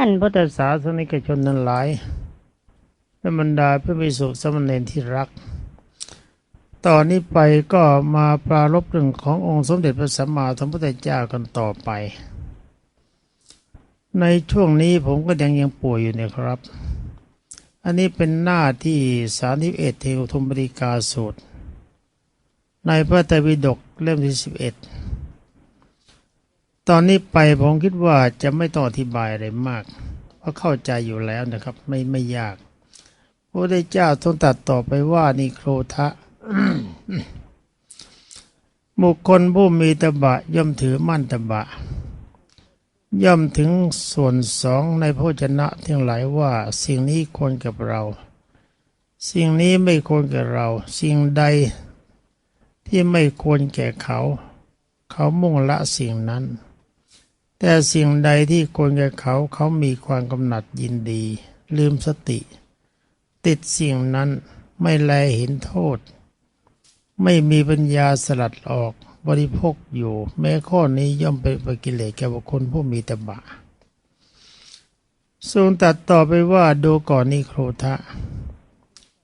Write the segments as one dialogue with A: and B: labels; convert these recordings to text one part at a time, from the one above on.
A: ท่านพุทธศาสนิกชนนั้นหลายและบรรดาพระภิกษุสามเณรที่รัก ตอนนี้ไปก็มาปรารบเรื่องขององค์สมเด็จพระสัมมาสัมพุทธเจ้ากันต่อไป ในช่วงนี้ผมก็ยังยังป่วยอยู่เนี่ยครับ อันนี้เป็นหน้าที่สาธิเอ็ดเทวธมบริกาสูตร ในพระไตรปิฎกเล่มที่สิบเอ็ด ตอนนี้ไปผมคิดว่าจะไม่ต้องอธิบายอะไรมาก เพราะเข้าใจอยู่แล้วนะครับ ไม่ไม่ยากพระพุทธเจ้าทรงตัดต่อไปว่านี่โครทะบุคคลผู้มีตบะย่อมถือมั่นตบะ ย่อมถึงส่วนสองในโภชนะทั้งหลายว่า สิ่งนี้ควรกับเรา สิ่งนี้ไม่ควรแก่เรา สิ่งใดที่ไม่ควรแก่เขา เขามุ่งละสิ่งนั้น แต่สิ่งใดที่ควรแก่เขาเขามีความกำหนัดยินดี ลืมสติ ติดสิ่งนั้นไม่แลเห็นโทษ ไม่มีปัญญาสลัดออกบริโภคอยู่ แม้ข้อนี้ย่อมเป็นปกิเลสแก่บุคคลผู้มีตบะทรงตัดต่อไปว่าดูก่อนนี้โครทะ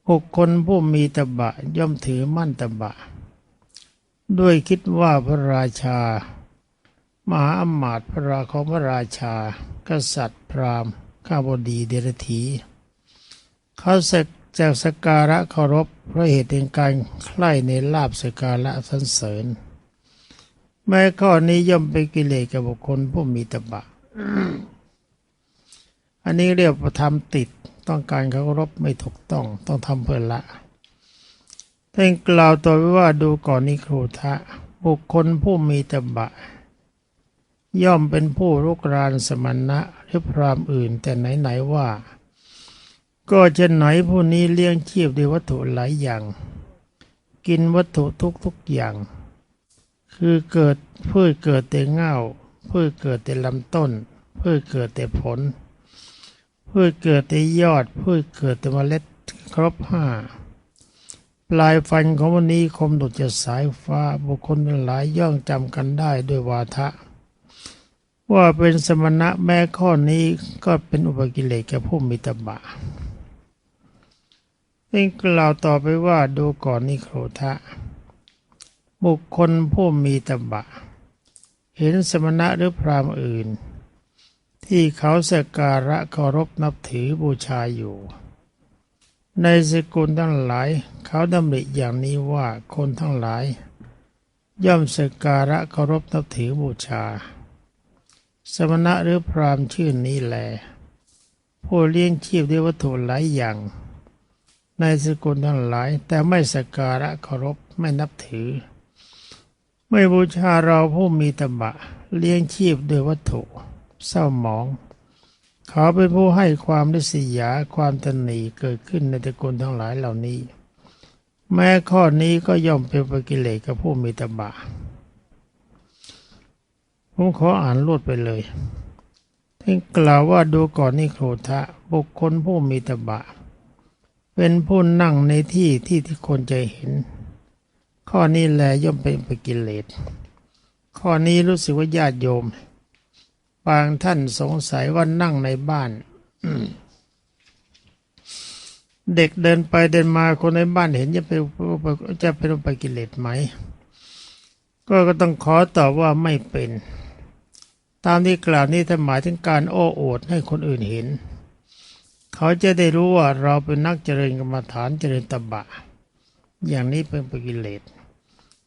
A: บุคคลผู้มีตบะย่อมถือมั่นตบะ ด้วยคิดว่าพระราชา มหาอมาตย์พระราของพระราชา กษัตริย์พราหมณ์ ข้าบดีเดรธีเขาเสกจากสการะเคารพเพราะเหตุแห่งการใคร่ในลาบสการะสรรเสริญ แม้ข้อนี้ย่อมเป็นกิเลสกับบุคคลผู้มีตบะ อันนี้เรียกว่าทำติดต้องการเคารพไม่ถูกต้องต้องทำเพื่อละท่านกล่าวต่อไว้ว่าดูก่อนนิครูทะบุคคลผู้มีตบะ ย่อมเป็นผู้รุกรานสมณะหรือพรามอื่น แต่ไหนๆว่า ก็จะไหนผู้นี้เลี้ยงชีพด้วยวัตถุหลายอย่าง กินวัตถุทุกๆอย่าง คือเกิดพืชเกิดแต่เง่าพืชเกิดแต่ลำต้นพืชเกิดแต่ผลพืชเกิดแต่ยอดพืชเกิดแต่เมล็ดครบห้าปลายฟันของวันนี้คมดุจสายฟ้าบุคคลหลายย่องจำกันได้ด้วยวาทะ ว่าเป็นสมณะแม้ข้อนี้ก็เป็นอุปกิเลสแก่ผู้มีตบะเองกล่าวต่อไปว่าดูก่อนนิโครทะ บุคคลผู้มีตบะ เห็นสมณะหรือพรามอื่น ที่เขาสักการะเคารพนับถือบูชาอยู่ ในสกุลทั้งหลายเขาดำริอย่างนี้ว่าคนทั้งหลาย ย่อมสักการะเคารพนับถือบูชา สมณะหรือพรามชื่อนี้แล ผู้เลี้ยงชีพด้วยวัตถุหลายอย่าง ในสกุลทั้งหลาย แต่ไม่สักการะเคารพไม่นับถือ ไม่บูชาเราผู้มีตบะเลี้ยงชีพด้วยวัตถุ เศร้าหมอง เขาเป็นผู้ให้ความริษยาความตนหนีเกิดขึ้นในตระกูลทั้งหลายเหล่านี้ แม้ข้อนี้ก็ย่อมเป็นปกิเลสกับผู้มีตบะ ผมขออ่านรวดไปเลยท่านกล่าวว่าดูก่อนนี่โครทะบุคคลผู้มีตบะ เป็นผู้นั่งในที่ที่ที่คนจะเห็น ข้อนี้แลย่อมเป็นปกิเลส ข้อนี้รู้สึกว่าญาติโยม บางท่านสงสัยว่านั่งในบ้านเด็กเดินไปเดินมาคนในบ้านเห็นจะเป็นจะเป็นอุปกิเลสไหม ก็ก็ต้องขอตอบว่าไม่เป็น ตามที่กล่าวนี้ท่าหมายถึงการโอ้อวดให้คนอื่นเห็น เขาจะได้รู้ว่าเราเป็นนักเจริญกรรมฐานเจริญตบะ อย่างนี้เป็นปกิเลส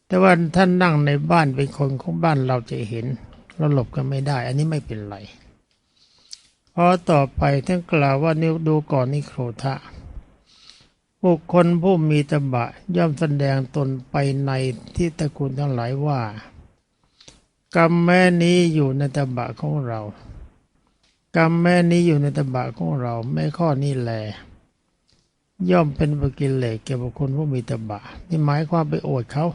A: แต่ว่าท่านนั่งในบ้านเป็นคนของบ้านเราจะเห็นเราหลบกันไม่ได้ อันนี้ไม่เป็นไรพอต่อไปท่านกล่าวว่านิ้วดูก่อนนิโครทะบุคคลผู้มีตบะย่อมแสดงตนไปในที่ตระกูลทั้งหลายว่า กรรมแม่นี้อยู่ในตบะของเรา กรรมแม่นี้อยู่ในตบะของเราแม่ข้อนี้แลย่อมเป็นปกิเลสแก่บุคคลผู้มีตบะนี่หมายความไปโอดเขา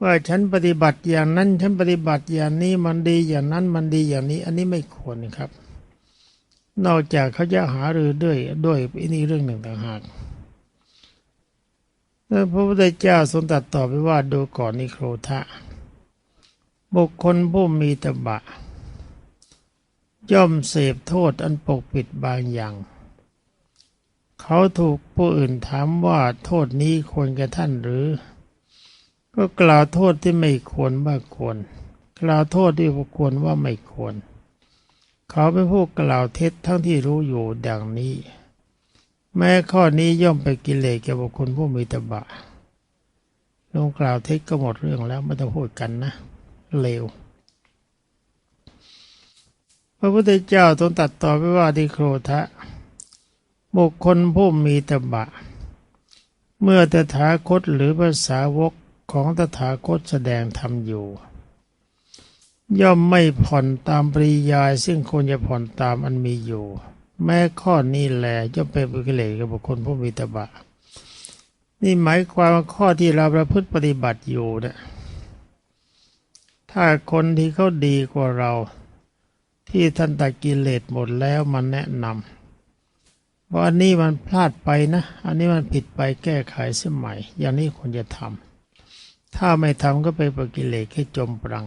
A: ว่าฉันปฏิบัติอย่างนั้นฉันปฏิบัติอย่างนี้มันดีอย่างนั้นมันดีอย่างนี้ อันนี้ไม่ควรครับ นอกจากเขาจะหารือด้วยด้วยอันนี้เรื่องหนึ่งต่างหากพระพุทธเจ้าทรงตรัสต่อไปว่าดูก่อนนิโครทะ บุคคลผู้มีตบะ ย่อมเสพโทษอันปกปิดบางอย่าง เขาถูกผู้อื่นถามว่าโทษนี้ควรแก่ท่านหรือ ก็กล่าวโทษที่ไม่ควรว่าควร กล่าวโทษที่ควรว่าไม่ควร เขาเป็นผู้กล่าวเท็จทั้งที่รู้อยู่ดังนี้ แม้ข้อนี้ย่อมไปกิเลสแก่บุคคลผู้มีตบะลงกล่าวเท็จก็หมดเรื่องแล้วไม่ต้องพูดกันนะ เลว พระพุทธเจ้าทรงตัดต่อไปว่าดิโครทะ บุคคลผู้มีตบะ เมื่อตถาคตหรือภาษาวกของตถาคตแสดงธรรมอยู่ ย่อมไม่ผ่อนตามปริยาย ซึ่งควรจะผ่อนตามอันมีอยู่ แม้ข้อนี้แหละย่อมเป็นบุคเลกับบุคคลผู้มีตบะ นี่หมายความว่าข้อที่เราประพฤติปฏิบัติอยู่เนะ ถ้าคนที่เขาดีกว่าเรา ที่ท่านตัดกิเลสหมดแล้วมาแนะนำว่าอันนี้มันพลาดไปนะ อันนี้มันผิดไปแก้ไขสมัยอย่างนี้ควรจะทำถ้าไม่ทำก็ไปประกิเลสแค่จมปรัง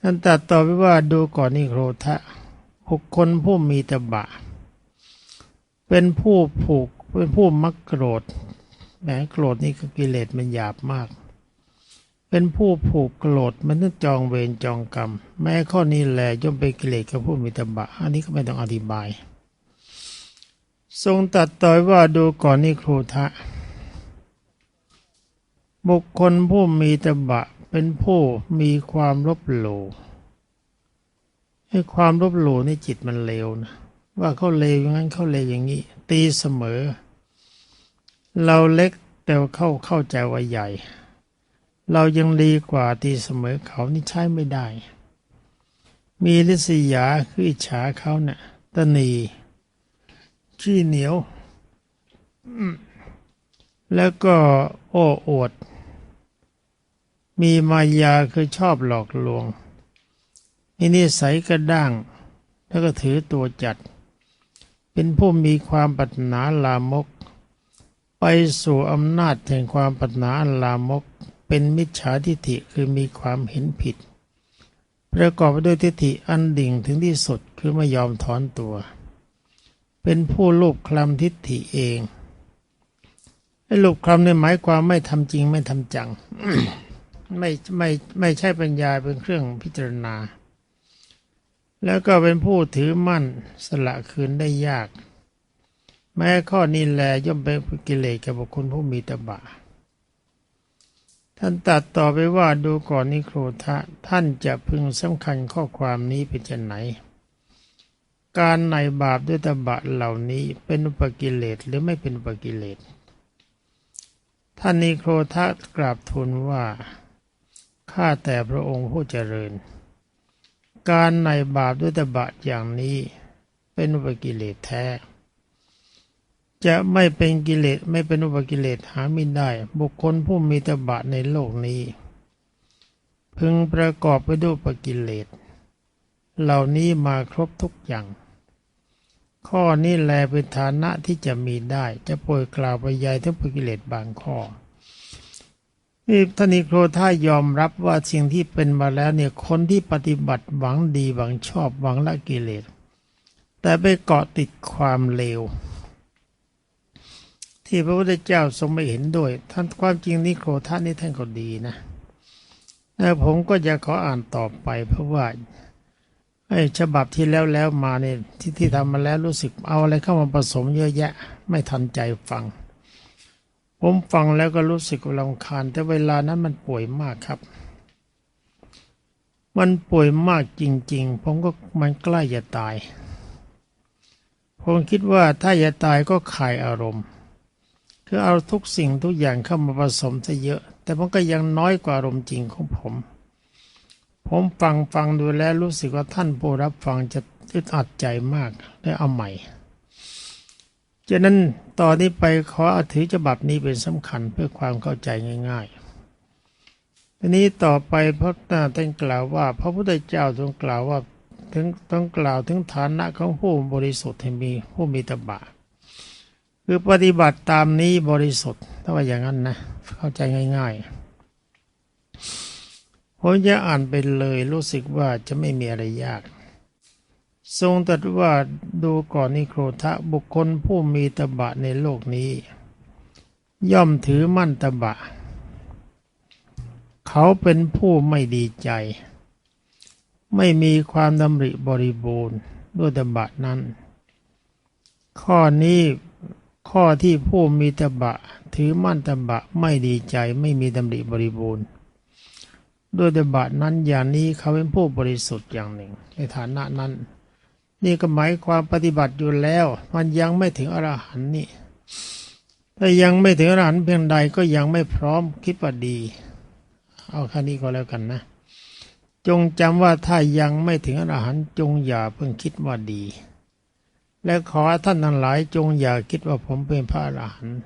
A: ท่านตัดต่อไปว่าดูก่อนนี่โครทะบุคคลผู้มีตบะ เป็นผู้ผูกเป็นผู้มักโกรธแหมโกรธนี่คือกิเลสมันหยาบมาก เป็นผู้ผูกโกรธมันต้องจองเวรจองกรรม แม้ข้อนี้แหละย่อมเป็นกิเลสกับผู้มีตบะ อันนี้ก็ไม่ต้องอธิบาย ทรงตัดต่อยว่าดูก่อนนี่ครูทะ บุคคลผู้มีตบะเป็นผู้มีความลบหลู่ให้ความลบหลู่นี่จิตมันเลวนะว่าเขาเลวอย่างนั้นเขาเลวอย่างนี้ ตีเสมอ เราเล็กแต่เข้าเข้าใจว่าใหญ่ เรายังดีกว่าตีเสมอเขานี่ใช้ไม่ได้ มีลิษยาคืออิจฉาเขาเนะ่ยตนีขี้เหนียว แล้วก็โอ้อวด มีมายาคือชอบหลอกลวงมีนิสัยกระด้าง แล้วก็ถือตัวจัด เป็นผู้มีความปรารถนาลามก ไปสู่อำนาจแห่งความปรารถนาลามก เป็นมิจฉาทิฏฐิคือมีความเห็นผิด ประกอบไปด้วยทิฏฐิอันดิ่งถึงที่สุดคือไม่ยอมถอนตัว เป็นผู้ลูบคลำทิฏฐิเองไอ้ลูบคลำเนี่ยหมายความไม่ทำจริงไม่ทำจัง ไม่ไม่ไม่ใช่ปัญญาเป็นเครื่องพิจารณา แล้วก็เป็นผู้ถือมั่นสละคืนได้ยาก แม้ข้อนี้แลย่อมเป็นกิเลสกับบุคคลผู้มีตบะ ท่านตัดต่อไปว่าดูก่อนนิโครทะท่านจะพึงสำคัญข้อความนี้เป็นจะไหน การในบาปด้วยตบะเหล่านี้เป็นอุปกิเลสหรือไม่เป็นอุปกิเลส ท่านนิโครทะกราบทูลว่าข้าแต่พระองค์ผู้เจริญ การในบาปด้วยตบะอย่างนี้เป็นอุปกิเลสแท้ จะไม่เป็นกิเลสไม่เป็นอุปกิเลสหาไม่ได้ บุคคลผู้มีตบะในโลกนี้ พึงประกอบไปด้วยอุปกิเลส เหล่านี้มาครบทุกอย่าง ข้อนี้แลเป็นฐานะที่จะมีได้ จะป่วยกล่าวไปยายทั้งอุปกิเลสบางข้อนี่ท่านิโครท่ายอมรับว่าสิ่งที่เป็นมาแล้วเนี่ยคนที่ปฏิบัติหวังดีหวังชอบหวังละกิเลส แต่ไปเกาะติดความเลว ที่พระพุทธเจ้าทรงไม่เห็นด้วย ท่านความจริงนิโครท่านนี่ท่านก็ดีนะแต่ผมก็จะขออ่านต่อไปเพราะว่าไอ้ฉบับที่แล้วแล้วมาเนี่ยที่ที่ทำมาแล้วรู้สึกเอาอะไรเข้ามาผสมเยอะแยะ ไม่ทันใจฟัง ผมฟังแล้วก็รู้สึกรำคาญ แต่เวลานั้นมันป่วยมากครับ มันป่วยมากจริง ๆ ผมก็มันใกล้จะตาย ผมคิดว่าถ้าจะตายก็ขายอารมณ์ คือเอาทุกสิ่งทุกอย่างเข้ามาผสมซะเยอะ แต่มันก็ยังน้อยกว่าอารมณ์จริงของผม ผมฟังฟังดูแล้วรู้สึกว่าท่านผู้รับฟังจะอึดอัดใจมากได้เอาใหม่ฉะนั้นตอนนี้ไปขอถือฉบับนี้เป็นสำคัญเพื่อความเข้าใจง่ายๆทีนี้ต่อไปพระตาท่านกล่าวว่า พระพุทธเจ้าทรงกล่าวว่าถึงต้องกล่าวถึงฐานะของผู้บริสุทธิ์ให้มีผู้มีตบะ คือปฏิบัติตามนี้บริสุทธิ์ถ้าว่าอย่างนั้นนะ เข้าใจง่ายๆผมจะอ่านไปเลยรู้สึกว่าจะไม่มีอะไรยาก ทรงตรัสว่าดูก่อนนิโครธะบุคคลผู้มีตบะในโลกนี้ ย่อมถือมั่นตบะ เขาเป็นผู้ไม่ดีใจ ไม่มีความดำริบริบูรณ์ด้วยตบะนั้น ข้อนี้ ข้อที่ผู้มีตบะ ถือมั่นตบะไม่ดีใจไม่มีดำริบริบูรณ์ด้วยตบะนั้นอย่างนี้เขาเป็นผู้บริสุทธิ์อย่างหนึ่ง ในฐานะนั้น นี่ก็หมายความปฏิบัติอยู่แล้ว มันยังไม่ถึงอรหันต์นี่ถ้ายังไม่ถึงอรหันต์เพียงใดก็ยังไม่พร้อมคิดว่าดี เอาแค่นี้ก็แล้วกันนะ จงจำว่าถ้ายังไม่ถึงอรหันต์จงอย่าเพิ่งคิดว่าดี และขอท่านทั้งหลายจงอย่าคิดว่าผมเป็นพระอรหันต์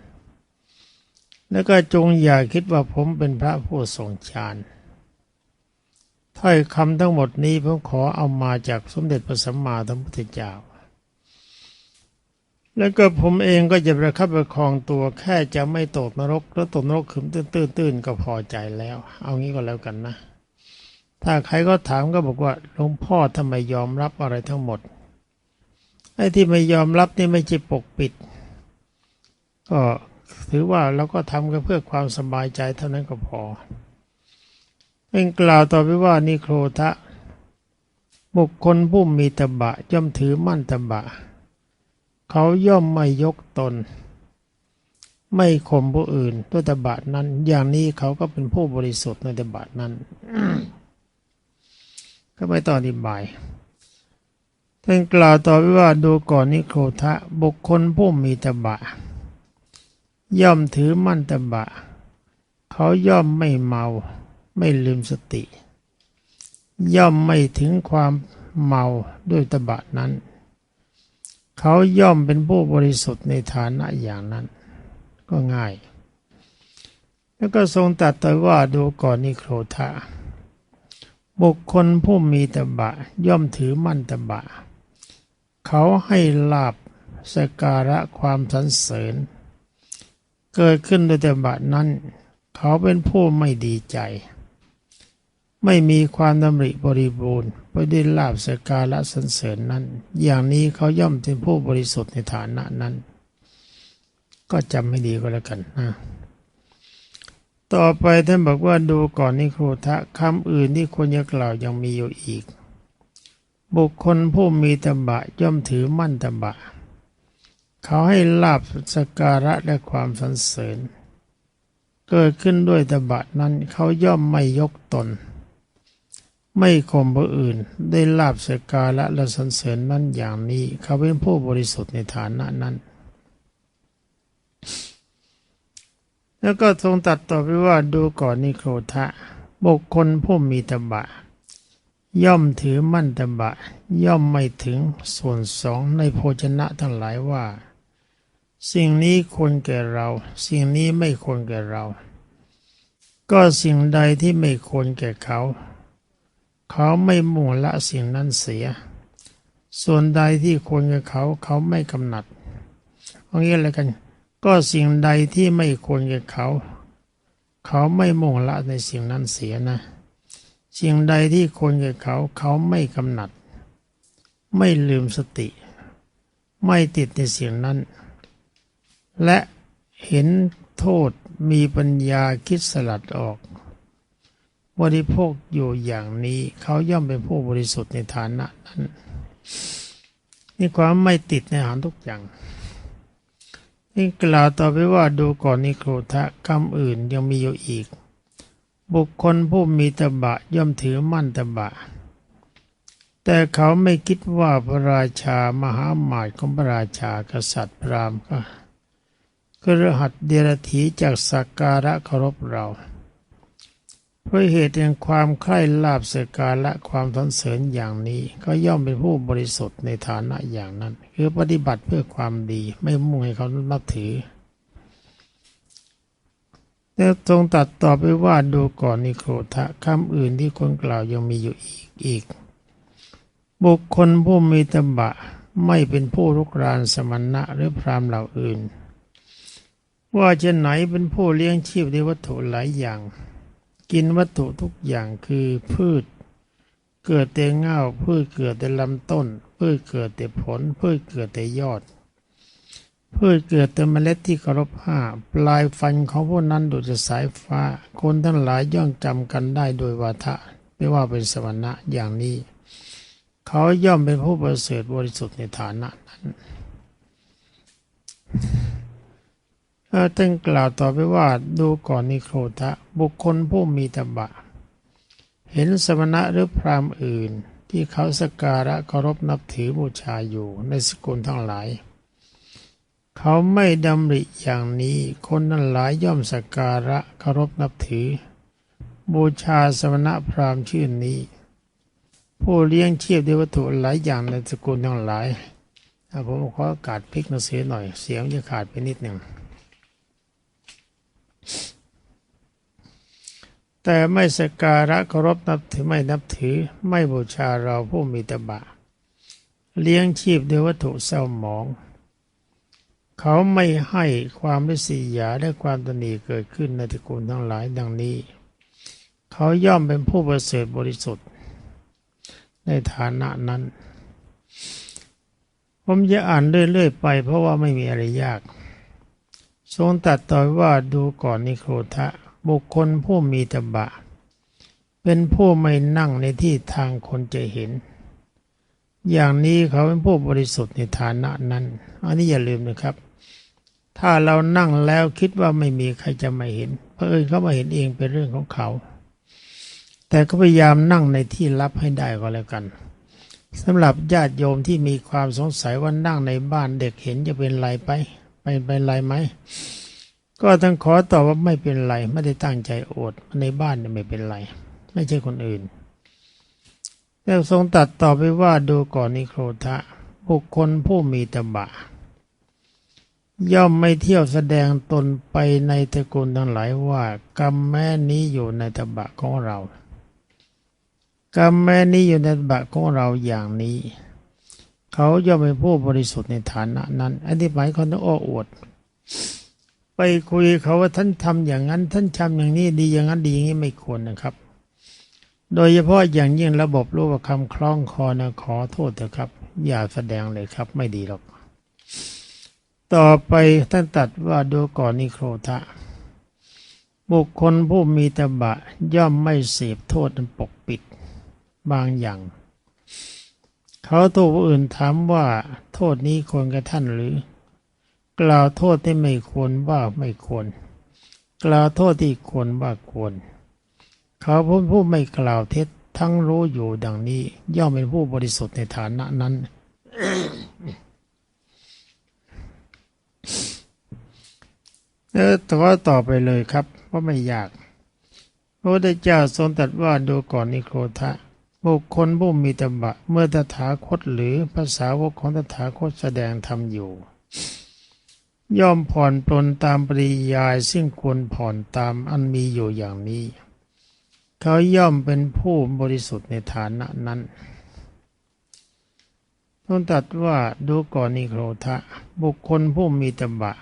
A: แล้วก็จงอย่าคิดว่าผมเป็นพระผู้ทรงฌานถ้อยคำทั้งหมดนี้ผมขอเอามาจากสมเด็จพระสัมมาสัมพุทธเจ้า แล้วก็ผมเองก็จะประคับประคองตัวแค่จะไม่ตกนรกแล้วตกนรกขึมตื้นๆก็พอใจแล้ว เอางี้ก็แล้วกันนะ ถ้าใครก็ถามก็บอกว่าหลวงพ่อทำไมยอมรับอะไรทั้งหมด ไอ้ที่ไม่ยอมรับนี่ไม่ใช่ปกปิด ก็ถือว่าเราก็ทำกันเพื่อความสบายใจเท่านั้นก็พอเป็นกล่าวต่อไปว่านิโครทะ บุคคลผู้มีตบะย่อมถือมั่นตบะ เขาย่อมไม่ยกตน ไม่ข่มผู้อื่นด้วยตบะนั้น อย่างนี้เขาก็เป็นผู้บริสุทธิ์ในตบะนั้น ก็ไม่ต้องอธิบาย ท่านกล่าวต่อไปว่าดูก่อนนิโครทะ บุคคลผู้มีตบะ ย่อมถือมั่นตบะ เขาย่อมไม่เมา ไม่ลืมสติ ย่อมไม่ถึงความเมาด้วยตบะนั้น เขาย่อมเป็นผู้บริสุทธิ์ในฐานะอย่างนั้น ก็ง่าย แล้วก็ทรงตัดต่อว่าดูก่อนนิโครธาบุคคลผู้มีตบะ ย่อมถือมั่นตบะ เขาให้ลาบสการะความสรรเสริญ เกิดขึ้นโดยตบะนั้น เขาเป็นผู้ไม่ดีใจ ไม่มีความดำริบริบูรณ์ไปด้วยลาบสการะสันเสริญนั้น อย่างนี้เขาย่อมเป็นผู้บริสุทธิ์ในฐานะนั้น ก็จำไม่ดีก็แล้วกันนะต่อไปท่านบอกว่าดูก่อนนิโครทะคำอื่นที่ควรจะกล่าวยังมีอยู่อีก บุคคลผู้มีตบะย่อมถือมั่นตบะ เขาให้ลาบสการะและความสันเสริญ เกิดขึ้นด้วยตบะนั้นเขาย่อมไม่ยกตน ไม่ข่มผู้อื่นได้ลาบสกาละและสันเสริญนั้นอย่างนี้ เขาเป็นผู้บริสุทธิ์ในฐานะนั้น แล้วก็ทรงตัดต่อไปว่าดูก่อนนิโครทะบุคคลผู้มีตบะ ย่อมถือมั่นตบะ ย่อมไม่ถึงส่วนสองในโภชนะทั้งหลายว่า สิ่งนี้ควรแก่เรา สิ่งนี้ไม่ควรแก่เรา ก็สิ่งใดที่ไม่ควรแก่เขา เขาไม่มุ่งละสิ่งนั้นเสีย ส่วนใดที่ควรแกับเขาเขาไม่กำหนัดเอางี้อะไรกัน ก็สิ่งใดที่ไม่ควรแกับเขา เขาไม่มุ่งละในสิ่งนั้นเสียนะ สิ่งใดที่ควรกับเขาเขาไม่กำหนัด ไม่ลืมสติ ไม่ติดในสิ่งนั้น และเห็นโทษมีปัญญาคิดสลัดออก บริโภคอยู่อย่างนี้เขาย่อมเป็นผู้บริสุทธิ์ในฐานะนั้นนี่ความไม่ติดในอาหารทุกอย่างนี่กล่าวต่อไปว่าดูก่อนนิโครทะคำอื่นยังมีอยู่อีก บุคคลผู้มีตบะย่อมถือมั่นตบะ แต่เขาไม่คิดว่าพระราชามหาหมาตของพระราชากษัตริย์พรามก็กระหัดเดรถีจากสักการะเคารพเรา เพราะเหตุแห่งความใคร่ลาบเสกาและความสรรเสริญอย่างนี้ ก็ย่อมเป็นผู้บริสุทธิ์ในฐานะอย่างนั้น คือปฏิบัติเพื่อความดีไม่มุ่งให้เขานับถือ แล้วทรงตัดต่อไปว่าดูก่อนนิโครทะคำอื่นที่คนกล่าวยังมีอยู่อีกอีก บุคคลผู้มีตบะไม่เป็นผู้รุกรานสมณะหรือพรามเหล่าอื่น ว่าจะไหนเป็นผู้เลี้ยงชีพด้วยวัตถุหลายอย่าง กินวัตถุทุกอย่างคือพืช เกิดแต่เงาพืชเกิดแต่ลำต้น พืชเกิดแต่ผล พืชเกิดแต่ยอด พืชเกิดแต่เมล็ดที่เคารพห้าปลายฟันของพวกนั้นดุจสายฟ้า คนทั้งหลายย่อมจำกันได้โดยวาทะ ไม่ว่าเป็นสวรรค์อย่างนี้ เขาย่อมเป็นผู้ประเสริฐบริสุทธิ์ในฐานะนั้นท่านกล่าวต่อไปว่าดูก่อนนิโครทะ บุคคลผู้มีตบะ เห็นสมณะหรือพรามอื่น ที่เขาสการะเคารพนับถือบูชาอยู่ในสกุลทั้งหลาย เขาไม่ดำริอย่างนี้ คนนั้นหลายย่อมสักการะเคารพนับถือ บูชาสมณะพราหมณ์ชื่อนี้ ผู้เลี้ยงเชีพด้วยวัตถุหลายอย่างในสกุลทั้งหลายผมขอโอกาสพลิกหนังสือหน่อย เสียงจะขาดไปนิดหนึ่งแต่ไม่สกการะเคารพนับถือไม่นับถือไม่บูชาเราผู้มีตบะ เลี้ยงชีพด้วยวัตถุเศร้าหมอง เขาไม่ให้ความริษยาและความตนีเกิดขึ้นในตระกูลทั้งหลายดังนี้ เขาย่อมเป็นผู้ประเสริฐบริสุทธิ์ ในฐานะนั้น ผมจะอ่านเรื่อยๆไปเพราะว่าไม่มีอะไรยาก ทรงตัดต่อว่าดูก่อนนิโครทะ บุคคลผู้มีตบะ เป็นผู้ไม่นั่งในที่ทางคนจะเห็นอย่างนี้เขาเป็นผู้บริสุทธิ์ในฐานะนั้น อันนี้อย่าลืมนะครับ ถ้าเรานั่งแล้วคิดว่าไม่มีใครจะมาเห็นเพราะเอิญเขามาเห็นเองเป็นเรื่องของเขา แต่ก็พยายามนั่งในที่ลับให้ได้ก็แล้วกันสำหรับญาติโยมที่มีความสงสัยว่านั่งในบ้านเด็กเห็นจะเป็นไรไปไปเป็นไรไหมก็ต้องขอตอบว่าไม่เป็นไรไม่ได้ตั้งใจโอดในบ้านไม่เป็นไร ไม่ใช่คนอื่นแล้วทรงตัดต่อไปว่าดูก่อนนิโครทะบุคคลผู้มีตบะ ย่อมไม่เที่ยวแสดงตนไปในตระกูลทั้งหลายว่ากรรมแม่นี้อยู่ในตบะของเรากรรมแม่นี้อยู่ในตบะของเราอย่างนี้ เขาย่อมเป็นผู้บริสุทธิ์ในฐานะนั้นอันที่หมายเขาต้องอ้ออวด ไปคุยเขาว่าท่านทำอย่างนั้น ท่านทำอย่างนี้ดีอย่างนั้นดีอย่างนี้ไม่ควรนะครับ โดยเฉพาะอย่างยิ่งระบบรูปคำคล้องคอนะขอโทษเถอะครับ อย่าแสดงเลยครับไม่ดีหรอก ต่อไปท่านตัดว่าดูก่อนนิโครทะบุคคลผู้มีตบะย่อมไม่เสพโทษปกปิดบางอย่าง เขาตัวอื่นถามว่าโทษนี้ควรกับท่านหรือ กล่าวโทษที่ไม่ควรว่าไม่ควร กล่าวโทษที่ควรว่าควร เขาผู้ผู้ไม่กล่าวเท็จทั้งรู้อยู่ดังนี้ ย่อมเป็นผู้บริสุทธิ์ในฐานะนั้น ออต่อต่อไปเลยครับว่าไม่ยากพระพุทธเจ้าทรงตรัสว่าดูก่อนนิโครทะบุคคลผู้มีตบะ เมื่อตถาคตหรือภาษาวกของตถาคตแสดงธรรมอยู่ ย่อมผ่อนปลนตามปริยายซึ่งควรผ่อนตามอันมีอยู่อย่างนี้ เขาย่อมเป็นผู้บริสุทธิ์ในฐานะนั้นต้องตัดว่าดูก่อนนิโครทะบุคคลผู้มีตบะ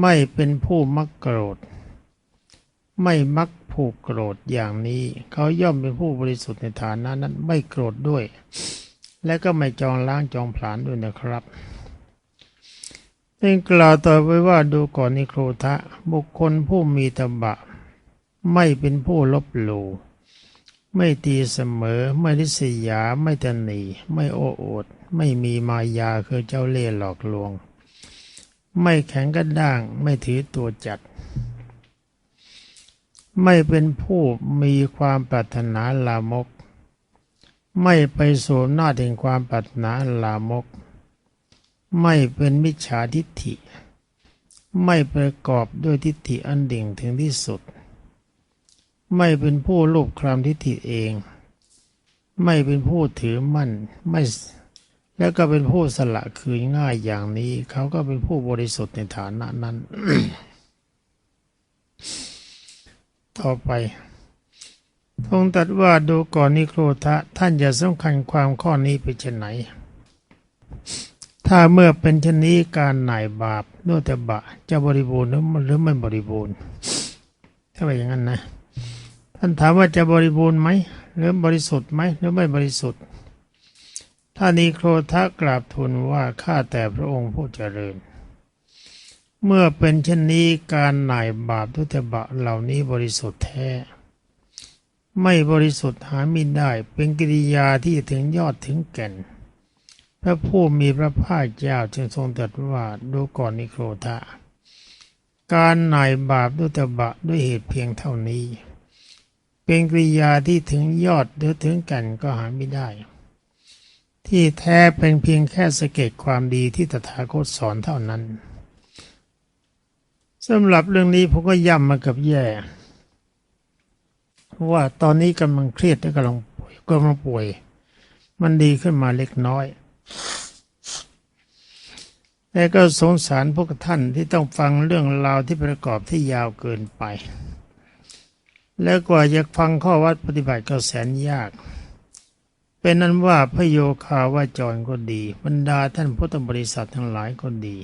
A: ไม่เป็นผู้มักโกรธ ไม่มักผูกโกรธอย่างนี้ เขาย่อมเป็นผู้บริสุทธิ์ในฐานะนั้นไม่โกรธด้วย และก็ไม่จองล้างจองผลาญด้วยนะครับจึงกล่าวต่อไปว่าดูก่อนนิโครทะ บุคคลผู้มีตบะ ไม่เป็นผู้ลบหลู่ไม่ตีเสมอ ไม่ริษยา ไม่ตนี ไม่โอ้อดไม่มีมายาคือเจ้าเล่ห์หลอกลวง ไม่แข็งกระด้าง ไม่ถือตัวจัด ไม่เป็นผู้มีความปรารถนาลามก ไม่ไปสู่หน้าถึงความปรารถนาลามก ไม่เป็นมิจฉาทิฏฐิ ไม่ประกอบด้วยทิฏฐิอันดิ่งถึงที่สุด ไม่เป็นผู้ลูบคลำทิฏฐิเอง ไม่เป็นผู้ถือมั่นไม่ แล้วก็เป็นผู้สละคืนง่ายอย่างนี้ เขาก็เป็นผู้บริสุทธิ์ในฐานะนั้น ต่อไปทงตัดว่าดูก่อนนิโครทะท่านอย่าสำคัญความข้อนี้ไปเช่นไหน ถ้าเมื่อเป็นชนี้การหน่ายบาปด้วยแต่บะจะบริบูรณ์หรือหรือไม่บริบูรณ์ ถ้าไปอย่างนั้นนะ ท่านถามว่าจะบริบูรณ์ไหมหรือบริสุทธิ์ไหมหรือไม่บริสุทธิ์ ท่านิโครธกราบทูลว่าข้าแต่พระองค์ผู้เจริญ เมื่อเป็นเช่นนี้การหน่ายบาปทุตบะเหล่านี้บริสุทธิ์แท้ ไม่บริสุทธิ์หาไม่ได้เป็นกิริยาที่ถึงยอดถึงแก่น พระผู้มีพระภาคเจ้าจึงทรงตรัสว่าดูก่อนนิโครธะการหน่ายบาปทุตบะด้วยเหตุเพียงเท่านี้ เป็นกิริยาที่ถึงยอดหรือถึงแก่นก็หาไม่ได้ ที่แท้เป็นเพียงแค่สเก็ตความดีที่ตถาคตสอนเท่านั้นสำหรับเรื่องนี้ผมก็ย้ำมากับแย่ว่าตอนนี้กำลังเครียดและกำลังป่วยกำลังป่วย มันดีขึ้นมาเล็กน้อย แต่ก็สงสารพวกท่านที่ต้องฟังเรื่องราวที่ประกอบที่ยาวเกินไป แล้วกว่าจะฟังข้อวัดปฏิบัติก็แสนยาก เป็นนั้นว่าพระโยคาวาจรก็ดี บรรดาท่านพุทธบริษัททั้งหลายก็ดี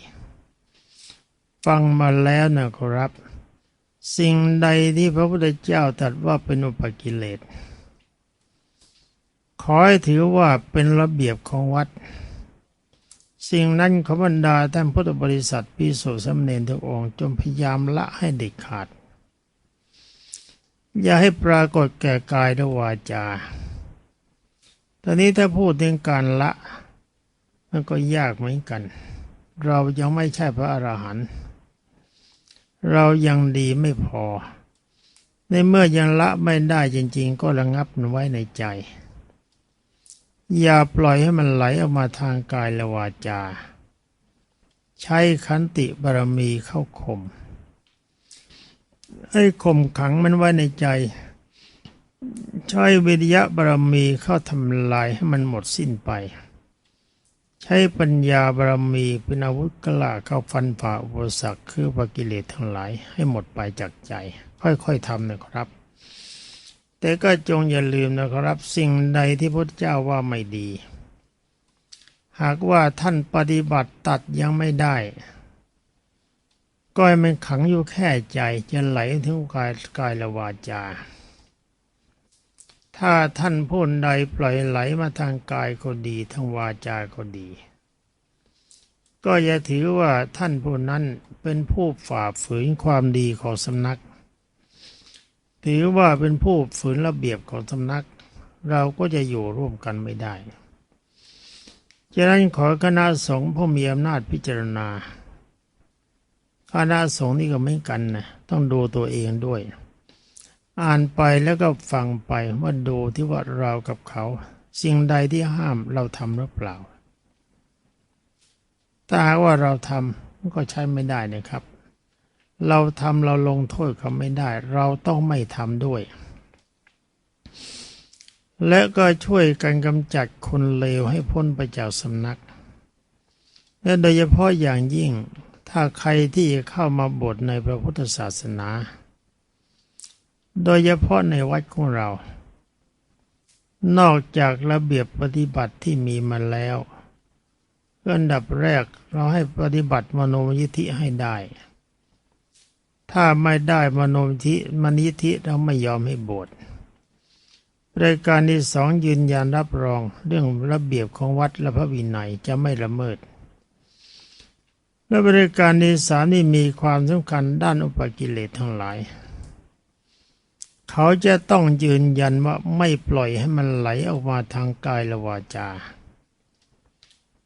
A: ฟังมาแล้วนะครับ สิ่งใดที่พระพุทธเจ้าตรัสว่าเป็นอุปกิเลสขอให้ถือว่าเป็นระเบียบของวัด สิ่งนั้นขบรรดาท่านพุทธบริษัทพิสุสมเนรทุกองค์จงพยายามละให้เด็ดขาด อย่าให้ปรากฏแก่กายและวาจา ตอนนี้ถ้าพูดถึงการละ มันก็ยากเหมือนกัน เรายังไม่ใช่พระอรหันต์เรายังดีไม่พอ ในเมื่อยังละไม่ได้จริง ๆ ก็ระงับมันไว้ในใจ อย่าปล่อยให้มันไหลออกมาทางกายและวาจา ใช้ขันติบารมีเข้าข่มให้ข่มขังมันไว้ในใจ ใช้วิริยะบารมีเข้าทำลายให้มันหมดสิ้นไป ใช้ปัญญาบารมีเป็นอาวุธกล้าเข้าฟันฝ่าอุปสรรคคือปกิเลสทั้งหลายให้หมดไปจากใจ ค่อยๆทำนะครับ แต่ก็จงอย่าลืมนะครับ สิ่งใดที่พระเจ้าว่าไม่ดี หากว่าท่านปฏิบัติตัดยังไม่ได้ก็ให้มันขังอยู่แค่ใจจะไหลถึงกายกายละวาจา ถ้าท่านผู้ใดปล่อยไหลมาทางกายก็ดีทางวาจาก็ดี ก็อย่าถือว่าท่านผู้นั้นเป็นผู้ฝ่าฝืนความดีของสำนัก ถือว่าเป็นผู้ฝืนระเบียบของสำนัก เราก็จะอยู่ร่วมกันไม่ได้ฉะนั้นขอคณะสงฆ์ผู้มีอำนาจพิจารณาคณะสงฆ์นี่ก็ไม่กันนะต้องดูตัวเองด้วย อ่านไปแล้วก็ฟังไปว่าดูที่ว่าเรากับเขา สิ่งใดที่ห้ามเราทำหรือเปล่า ถ้าหากว่าเราทำก็ใช้ไม่ได้นะครับ เราทำเราลงโทษเขาไม่ได้ เราต้องไม่ทำด้วย และก็ช่วยกันกำจัดคนเลวให้พ้นไปจากสำนัก และโดยเฉพาะอย่างยิ่งถ้าใครที่เข้ามาบวชในพระพุทธศาสนา โดยเฉพาะในวัดของเรา นอกจากระเบียบปฏิบัติที่มีมาแล้วอันดับแรกเราให้ปฏิบัติมโนมยิธิให้ได้ ถ้าไม่ได้มโนมยิธิมนิธิเราไม่ยอมให้บวชรายการที่สองยืนยันรับรองเรื่องระเบียบของวัดและพระวินัยจะไม่ละเมิด และบริการที่สามนี่มีความสำคัญด้านอุปกิเลสทั้งหลาย เขาจะต้องยืนยันว่าไม่ปล่อยให้มันไหลออกมาทางกายละวาจา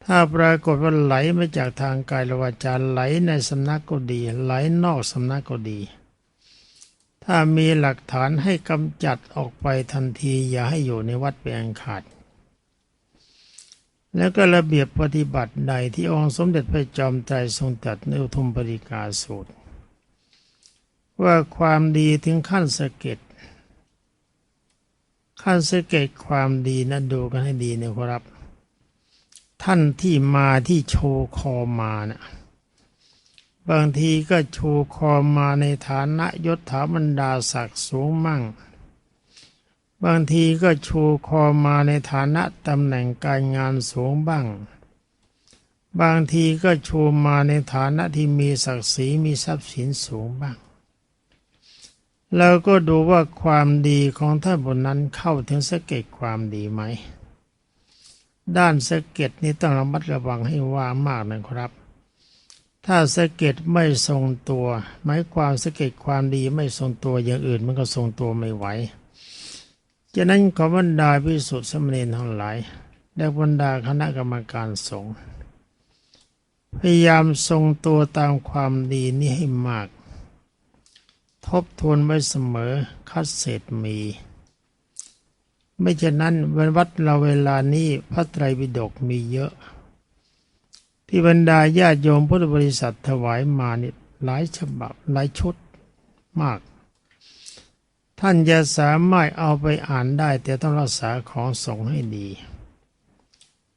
A: ถ้าปรากฏว่าไหลมาจากทางกายละวาจาไหลในสำนักก็ดี ไหลนอกสำนักก็ดี ถ้ามีหลักฐานให้กำจัดออกไปทันทีอย่าให้อยู่ในวัดเป็นอันขาดแล้วก็ระเบียบปฏิบัติใดที่องค์สมเด็จพระจอมไตรทรงตัดในอุทุมปริกาสูตร ว่าความดีถึงขั้นสะเก็ด ขั้นสังเกตความดีนะดูกันให้ดีนะครับ ท่านที่มาที่โชว์คอมานะ่ะบางทีก็โชว์คอมาในฐานะยศถาบรรดาศักดิ์สูงมั่ง บางทีก็โชว์คอมาในฐานะตำแหน่งการงานสูงบ้าง บางทีก็โชว์มาในฐานะที่มีศักดิ์ศรีมีทรัพย์สินสูงบ้าง เราก็ดูว่าความดีของท่านบนนั้นเข้าถึงสะเก็ดความดีไหม ด้านสะเก็ดนี้ต้องระมัดระวังให้ว่ามากนะครับ ถ้าสะเก็ดไม่ทรงตัว หมายความสะเก็ดความดีไม่ทรงตัวอย่างอื่นมันก็ทรงตัวไม่ไหวฉะนั้นขอบรรดาพิสุทธิสมณีทั้งหลายและบรรดาคณะกรรมการสงฆ์พยายามทรงตัวตามความดีนี้ให้มาก ทบทวนไว้เสมอคัดเศษมี ไม่ฉะนั้นวันวัดเราเวลานี้พระไตรปิฎกมีเยอะ ที่บรรดาญาติโยมพุทธบริษัทถวายมาเนี่ยหลายฉบับหลายชุดมาก ท่านจะสามารถเอาไปอ่านได้แต่ต้องรักษาของสงฆ์ให้ดี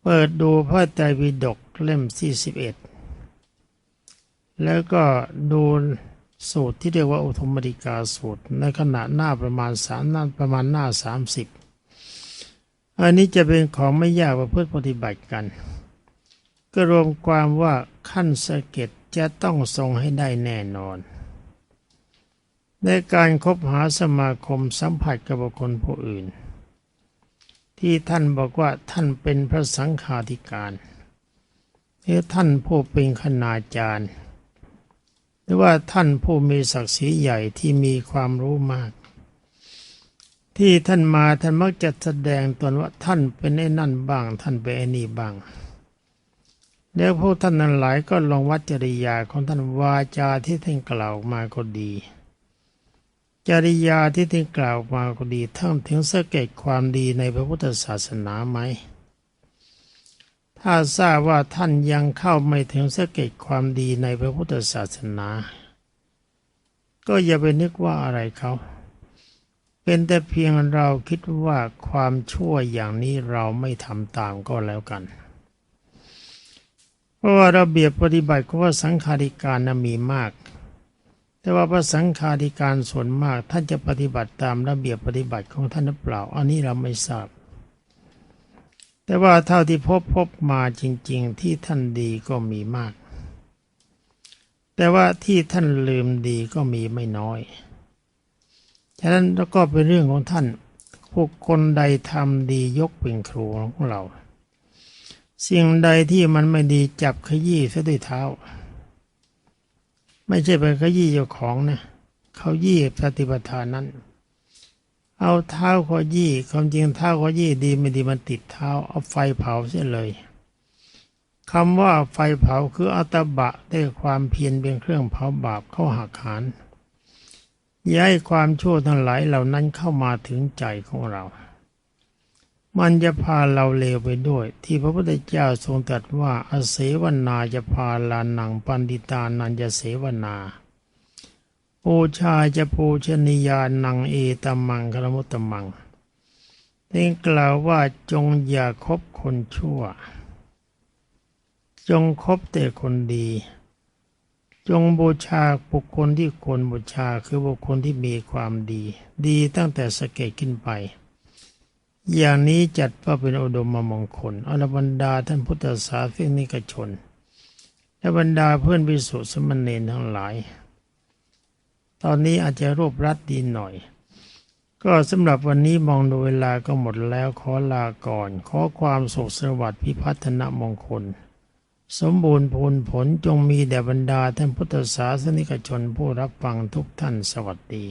A: เปิดดูพระไตรปิฎกเล่มที่สิบเอ็ดแล้วก็ดู สูตรที่เรียกว่าอุทมริกาสูตร ในขณะหน้าประมาณสามหน้าประมาณหน้าสามสิบอันนี้จะเป็นของไม่ยากประพฤติปฏิบัติกัน ก็รวมความว่าขั้นสะเก็ดจะต้องทรงให้ได้แน่นอน ในการคบหาสมาคมสัมผัสกับบุคคลผู้อื่น ที่ท่านบอกว่าท่านเป็นพระสังฆาธิการหรือท่านผู้เป็นคณาจารย์ รือว่าท่านผู้มีศักดิ์ศรีใหญ่ที่มีความรู้มาก ที่ท่านมาท่านมักจะแสดงตนว่าท่านเป็นไอ้นั่นบ้าง ท่านเป็นไอ้นี่บ้างแล้วพวกท่านนั้นหลายก็ลองวัดจริยาของท่านวาจาที่ท่านกล่าวมาก็ดี จริยาที่ท่านกล่าวมาก็ดีทั้งถึงสเก็ดความดีในพระพุทธศาสนาไหม ถ้าทราบว่าท่านยังเข้าไม่ถึงสเก็ดความดีในพระพุทธศาสนา ก็อย่าไปนึกว่าอะไรเขา เป็นแต่เพียงเราคิดว่าความชั่วอย่างนี้เราไม่ทำตามก็แล้วกัน เพราะว่าระเบียบปฏิบัติของพระสังฆาธิการนะมีมาก แต่ว่าพระสังฆาธิการส่วนมากท่านจะปฏิบัติตามระเบียบปฏิบัติของท่านหรือเปล่า อันนี้เราไม่ทราบ แต่ว่าเท่าที่พบพบมาจริง ๆ ที่ท่านดีก็มีมาก แต่ว่าที่ท่านลืมดีก็มีไม่น้อย ฉะนั้นแล้วก็เป็นเรื่องของท่านผู้คนใดทำดียกเป็นครูของเรา สิ่งใดที่มันไม่ดีจับขยี้ซะด้วยเท้า ไม่ใช่ไปขยี้เจ้าของนะเขายี่ปฏิปทานนั้น เอาเท้าขอยี้ความจริงเท้าขอยี้ดีไม่ดีมันติดเท้าเอาไฟเผาเสียเลยคำว่าไฟเผาคืออัตบะได้ความเพียรเป็นเครื่องเผาบาปเข้าหักหานย้ายความชั่วทั้งหลายเหล่านั้นเข้ามาถึงใจของเรา มันจะพาเราเลวไปด้วย ที่พระพุทธเจ้าทรงตรัสว่าอเสวนาจะพาลานังปันดิตานันจะเสวนา ปูชาจะปูชนียานังเอตมังคารมุตตมังเต็งกล่าวว่าจงอย่าคบคนชั่ว จงคบแต่คนดี จงบูชาบุคคลที่ควรบูชาคือบุคคลที่มีความดี ดีตั้งแต่สเกตขึ้นไป อย่างนี้จัดว่าเป็นอุดมมงคลอรบรรดาท่านพุทธศาสนิกชน และบรรดาเพื่อนวิสุทธิสมณเณรทั้งหลาย ตอนนี้อาจจะรวบรัดดีหน่อย ก็สำหรับวันนี้มองดูเวลาก็หมดแล้วขอลาก่อน ขอความสุขสวัสดิ์พิพัฒนมงคล สมบูรณ์ผลผลจงมีแด่บรรดาท่านพุทธศาสนิกชนผู้รับฟังทุกท่านสวัสดี